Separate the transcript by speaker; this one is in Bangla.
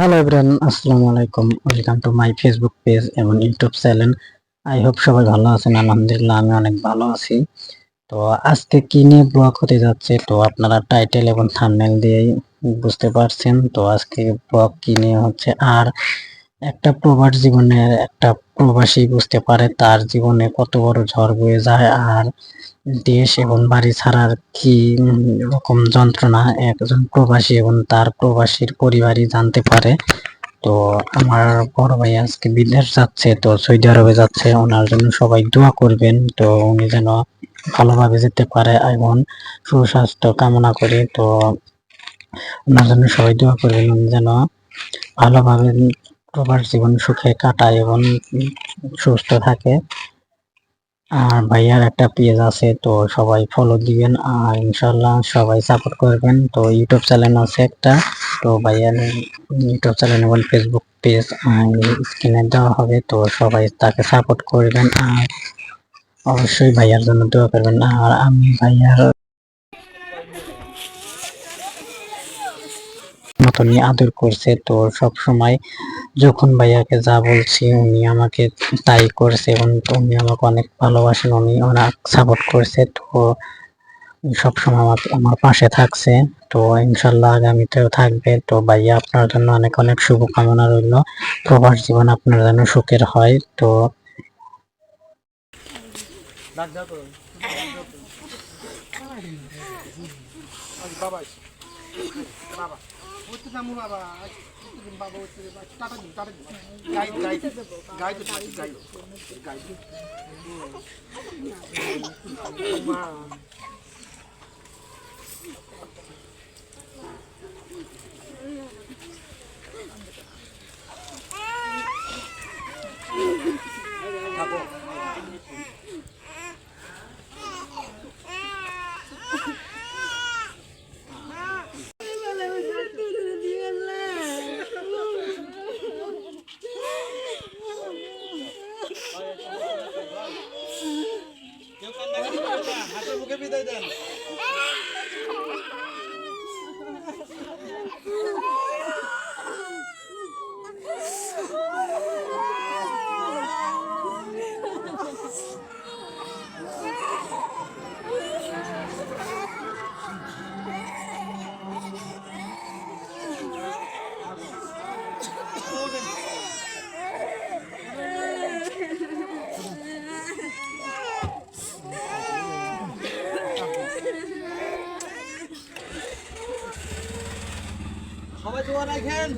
Speaker 1: হ্যালো এভরিওয়ান আসসালামু আলাইকুম। Welcome to my Facebook page এবং ইউটিউব চ্যানেল আই হোপ সবাই ভালো আছেন, আলহামদুলিল্লাহ আমি অনেক ভালো আছি। তো আজকে কি নিয়ে ব্লগ হতে যাচ্ছে? তো আপনারা টাইটেল এবং থাম্বনেল দিয়েই বুঝতে পারছেন। তো আজকে ব্লগ কি নিয়ে হচ্ছে? আর একটা প্রবার জীবনের একটা প্রবাসী বুঝতে পারে তার জীবনে কত বড় ঝড় বয়ে যায় আর দেশ এবং বাড়ি ছাড়ার কি রকম যন্ত্রণা একজন প্রবাসী এবং তার প্রবাসীর পরিবারই জানতে পারে। তো আমার বড় ভাই আজকে বিদেশ যাচ্ছে, তো সৌদি আরবে যাচ্ছে, ওনার জন্য সবাই দোয়া করবেন। তো উনি যেন ভালোভাবে যেতে পারে এবং সুস্বাস্থ্য কামনা করি। তো ওনার জন্য সবাই দোয়া করবেন, উনি যেন ভালোভাবে প্রবাস জীবন সুখে কাটায় এবং সুস্থ থাকে। আর ভাইয়ার একটা পেজ আছে, তো সবাই ফলো দিবেন আর ইনশাল্লাহ সবাই সাপোর্ট করবেন। তো ইউটিউব চ্যানেল আছে একটা, তো ভাইয়ার ইউটিউব চ্যানেল এবং ফেসবুক পেজ স্ক্রিনে দেওয়া হবে, তো সবাই তাকে সাপোর্ট করবেন। আর অবশ্যই ভাইয়ার জন্য দোয়া করবেন। আর আমি ভাইয়ার মতনই আদর করছে, তো সব সময় যখন ভাইয়াকে যা বলছি উনি আমাকে তাই করছে এবং উনি আমাকে অনেক ভালোবাসেন উনি অনেক সাপোর্ট করছে তো সবসময় আমাকে আমার পাশে থাকছে তো ইনশাল্লাহ আগামীতেও থাকবে। তো ভাইয়া আপনার জন্য অনেক অনেক শুভকামনা রইল। প্রবাস জীবন আপনার জন্য সুখের হয় তো
Speaker 2: বাবা ওতে নামু বাবা দিন বাবা ওতে টাটা দিন টাটা দিন। গাই গাই গাই তো সাথে গাই। গাই। দিন ওকে বিদায় দেন সবাই দোয়া রাখেন।